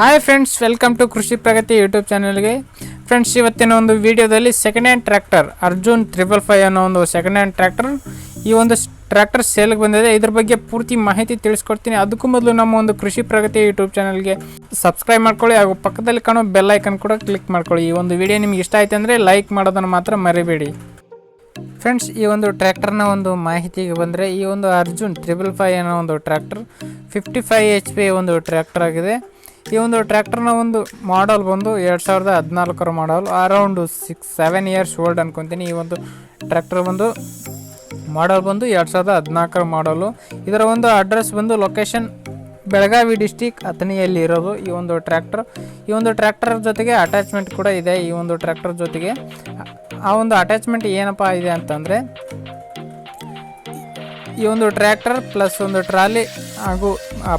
Hi friends welcome to ಕೃಷಿ ಪ್ರಗತಿ YouTube ಚಾನಲ್ಗೆ friends ಇವತ್ತಿನ ಒಂದು ವಿಡಿಯೋದಲ್ಲಿ second hand tractor Arjun triple five ಅನ್ನೋ ಒಂದು ಸೆಕೆಂಡ್ ಹ್ಯಾಂಡ್ ಟ್ರ್ಯಾಕ್ಟರ್ ಈ ಒಂದು ಟ್ರ್ಯಾಕ್ಟರ್ ಸೇಲ್ಗೆ ಬಂದಿದೆ. ಇದ್ರ ಬಗ್ಗೆ ಪೂರ್ತಿ ಮಾಹಿತಿ ತಿಳಿಸ್ಕೊಡ್ತೀನಿ. ಅದಕ್ಕೂ ಮೊದಲು ನಮ್ಮ ಒಂದು ಕೃಷಿ ಪ್ರಗತಿ ಯೂಟ್ಯೂಬ್ ಚಾನಲ್ಗೆ ಸಬ್ಸ್ಕ್ರೈಬ್ ಮಾಡ್ಕೊಳ್ಳಿ. ಹಾಗೂ ಪಕ್ಕದಲ್ಲಿ ಕಾಣೋ ಬೆಲ್ ಐಕನ್ ಕೂಡ ಕ್ಲಿಕ್ ಮಾಡ್ಕೊಳ್ಳಿ. ಈ ಒಂದು ವಿಡಿಯೋ ನಿಮ್ಗೆ ಇಷ್ಟ ಆಯ್ತು ಅಂದರೆ ಲೈಕ್ ಮಾಡೋದನ್ನು ಮಾತ್ರ ಮರಿಬೇಡಿ. ಫ್ರೆಂಡ್ಸ್ ಈ ಒಂದು ಟ್ರ್ಯಾಕ್ಟರ್ನ ಒಂದು ಮಾಹಿತಿಗೆ ಬಂದರೆ ಈ ಒಂದು ಅರ್ಜುನ್ ತ್ರಿಬಲ್ ಫೈ ಅನ್ನೋ ಒಂದು tractor fifty five H P ಒಂದು ಟ್ರ್ಯಾಕ್ಟರ್ ಆಗಿದೆ. ಈ ಒಂದು ಟ್ರ್ಯಾಕ್ಟರ್ನ ಒಂದು ಮಾಡಲ್ ಬಂದು ಎರಡು ಸಾವಿರದ ಹದಿನಾಲ್ಕರ model, around six, seven years old ಅನ್ಕೊತೀನಿ. ಈ ಒಂದು ಟ್ರ್ಯಾಕ್ಟರ್ ಬಂದು ಮಾಡಲ್ ಬಂದು ಎರಡು ಸಾವಿರದ ಹದಿನಾಲ್ಕರ ಮಾಡಲು. ಇದರ ಒಂದು ಅಡ್ರೆಸ್ ಬಂದು ಲೊಕೇಶನ್ ಬೆಳಗಾವಿ ಡಿಸ್ಟಿಕ್ ಅಥಣಿಯಲ್ಲಿ ಇರೋದು ಈ ಒಂದು ಟ್ರ್ಯಾಕ್ಟರ್. ಈ ಒಂದು ಟ್ರ್ಯಾಕ್ಟರ್ ಜೊತೆಗೆ ಅಟ್ಯಾಚ್ಮೆಂಟ್ ಕೂಡ ಇದೆ ಈ ಒಂದು ಟ್ರ್ಯಾಕ್ಟರ್ ಜೊತೆಗೆ. ಆ ಒಂದು ಅಟ್ಯಾಚ್ಮೆಂಟ್ ಏನಪ್ಪ ಇದೆ ಅಂತಂದರೆ, ಈ ಒಂದು ಟ್ರ್ಯಾಕ್ಟರ್ ಪ್ಲಸ್ ಒಂದು ಟ್ರಾಲಿ ಹಾಗೂ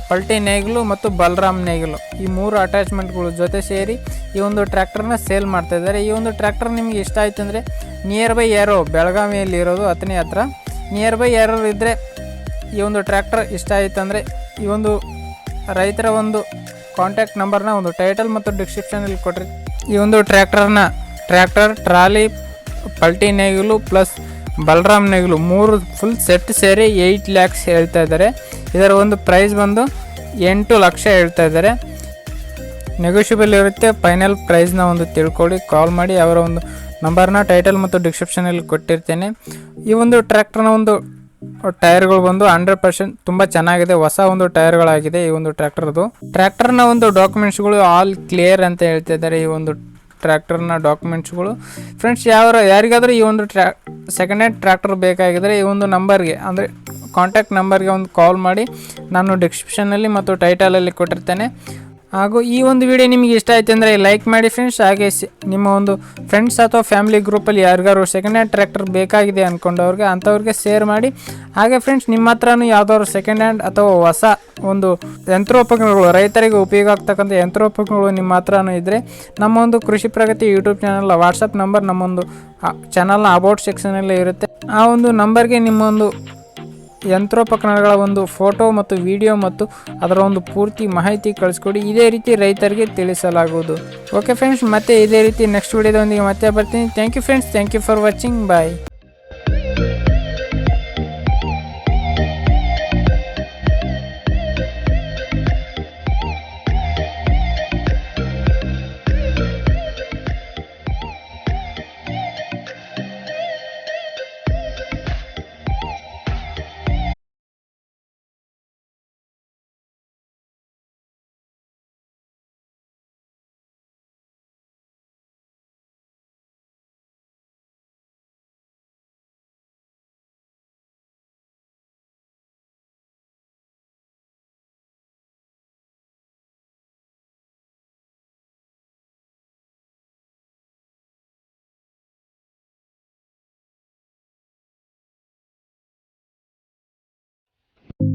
ಪಲ್ಟಿ ನೇಗಿಲು ಮತ್ತು ಬಲರಾಮ್ ನೇಗಿಲು. ಈ ಮೂರು ಅಟ್ಯಾಚ್ಮೆಂಟ್ಗಳು ಜೊತೆ ಸೇರಿ ಈ ಒಂದು ಟ್ರ್ಯಾಕ್ಟರ್ನ ಸೇಲ್ ಮಾಡ್ತಾ ಇದ್ದಾರೆ. ಈ ಒಂದು ಟ್ರ್ಯಾಕ್ಟರ್ ನಿಮಗೆ ಇಷ್ಟ ಆಯ್ತು ಅಂದರೆ ನಿಯರ್ ಬೈ ಯಾರೋ ಬೆಳಗಾವಿಯಲ್ಲಿ ಇರೋದು ಅತನೇ ಹತ್ರ. ನಿಯರ್ ಬೈ ಯಾರೋ ಇದ್ದರೆ ಈ ಒಂದು ಟ್ರ್ಯಾಕ್ಟರ್ ಇಷ್ಟ ಆಯ್ತು ಅಂದರೆ ಈ ಒಂದು ರೈತರ ಒಂದು ಕಾಂಟ್ಯಾಕ್ಟ್ ನಂಬರ್ನ ಒಂದು ಟೈಟಲ್ ಮತ್ತು ಡಿಸ್ಕ್ರಿಪ್ಷನಲ್ಲಿ ಕೊಟ್ಟರೆ ಈ ಒಂದು ಟ್ರ್ಯಾಕ್ಟರ್ನ ಟ್ರ್ಯಾಕ್ಟರ್ ಟ್ರಾಲಿ ಪಲ್ಟಿ ನೇಗಿಲು ಪ್ಲಸ್ ಬಲರಾಮ್ ನೇಗಿಲು ಮೂರು ಫುಲ್ ಸೆಟ್ ಸೇರಿ ಏಯ್ಟ್ ಲ್ಯಾಕ್ಸ್ ಹೇಳ್ತಾ ಇದ್ದಾರೆ. ಇದರ ಒಂದು ಪ್ರೈಸ್ ಬಂದು ಎಂಟು ಲಕ್ಷ ಹೇಳ್ತಾ ಇದ್ದಾರೆ. ನೆಗೋಷಿಯಬಲ್ ಇರುತ್ತೆ ಫೈನಲ್ ಪ್ರೈಸ್ನ ಒಂದು ತಿಳ್ಕೊಳ್ಳಿ ಕಾಲ್ ಮಾಡಿ ಅವರ ಒಂದು ನಂಬರ್ನ ಟೈಟಲ್ ಮತ್ತು ಡಿಸ್ಕ್ರಿಪ್ಷನಲ್ಲಿ ಕೊಟ್ಟಿರ್ತೇನೆ. ಈ ಒಂದು ಟ್ರ್ಯಾಕ್ಟರ್ನ ಒಂದು ಟೈರ್ಗಳು ಬಂದು ಹಂಡ್ರೆಡ್ ಪರ್ಸೆಂಟ್ ತುಂಬ ಚೆನ್ನಾಗಿದೆ, ಹೊಸ ಒಂದು ಟೈರ್ಗಳಾಗಿದೆ ಈ ಒಂದು ಟ್ರ್ಯಾಕ್ಟರ್ದು ಟ್ರ್ಯಾಕ್ಟರ್ನ ಒಂದು ಡಾಕ್ಯುಮೆಂಟ್ಸ್ಗಳು ಆಲ್ ಕ್ಲಿಯರ್ ಅಂತ ಹೇಳ್ತಾ ಇದ್ದಾರೆ ಈ ಒಂದು ಟ್ರ್ಯಾಕ್ಟರ್ನ ಡಾಕ್ಯುಮೆಂಟ್ಸ್ಗಳು. ಫ್ರೆಂಡ್ಸ್ ಯಾವ ಯಾರಿಗಾದರೂ ಈ ಒಂದು ಟ್ರ್ಯಾ ಸೆಕೆಂಡ್ ಹ್ಯಾಂಡ್ ಟ್ರ್ಯಾಕ್ಟರ್ ಬೇಕಾಗಿದ್ದರೆ ಈ ಒಂದು ನಂಬರ್ಗೆ, ಅಂದರೆ ಕಾಂಟ್ಯಾಕ್ಟ್ ನಂಬರ್ಗೆ ಒಂದು ಕಾಲ್ ಮಾಡಿ. ನಾನು ಡಿಸ್ಕ್ರಿಪ್ಷನಲ್ಲಿ ಮತ್ತು ಟೈಟಲಲ್ಲಿ ಕೊಟ್ಟಿರ್ತೇನೆ. ಹಾಗೂ ಈ ಒಂದು ವಿಡಿಯೋ ನಿಮಗೆ ಇಷ್ಟ ಆಯ್ತು ಅಂದರೆ ಲೈಕ್ ಮಾಡಿ ಫ್ರೆಂಡ್ಸ್ ಹಾಗೆ ನಿಮ್ಮ ಒಂದು ಫ್ರೆಂಡ್ಸ್ ಅಥವಾ ಫ್ಯಾಮಿಲಿ ಗ್ರೂಪಲ್ಲಿ ಯಾರಿಗಾರು ಸೆಕೆಂಡ್ ಹ್ಯಾಂಡ್ ಟ್ರ್ಯಾಕ್ಟರ್ ಬೇಕಾಗಿದೆ ಅಂದ್ಕೊಂಡವ್ರಿಗೆ ಅಂಥವ್ರಿಗೆ ಶೇರ್ ಮಾಡಿ. ಹಾಗೆ ಫ್ರೆಂಡ್ಸ್ ನಿಮ್ಮ ಹತ್ರನೂ ಯಾವುದಾದ್ರು ಸೆಕೆಂಡ್ ಹ್ಯಾಂಡ್ ಅಥವಾ ಹೊಸ ಒಂದು ಯಂತ್ರೋಪಕರಣಗಳು, ರೈತರಿಗೆ ಉಪಯೋಗ ಆಗ್ತಕ್ಕಂಥ ಯಂತ್ರೋಪಕರಣಗಳು ನಿಮ್ಮ ಹತ್ರನೂ ಇದ್ದರೆ ನಮ್ಮ ಒಂದು Krishi Pragati YouTube channel WhatsApp number ನಮ್ಮೊಂದು ಚಾನಲ್ನ ಅಬೌಟ್ ಸೆಕ್ಷನಲ್ಲೇ ಇರುತ್ತೆ. ಆ ಒಂದು ನಂಬರ್ಗೆ ನಿಮ್ಮೊಂದು ಯಂತ್ರೋಪಕರಣಗಳ ಒಂದು ಫೋಟೋ ಮತ್ತು ವಿಡಿಯೋ ಮತ್ತು ಅದರ ಒಂದು ಪೂರ್ತಿ ಮಾಹಿತಿ ಕಳಿಸ್ಕೊಡಿ. ಇದೇ ರೀತಿ ರೈತರಿಗೆ ತಿಳಿಸಲಾಗುವುದು. ಓಕೆ ಫ್ರೆಂಡ್ಸ್ ಮತ್ತೆ ಇದೇ ರೀತಿ ನೆಕ್ಸ್ಟ್ ವಿಡಿಯೋದೊಂದಿಗೆ ಮತ್ತೆ ಬರ್ತೀನಿ. Thank you friends thank you for watching bye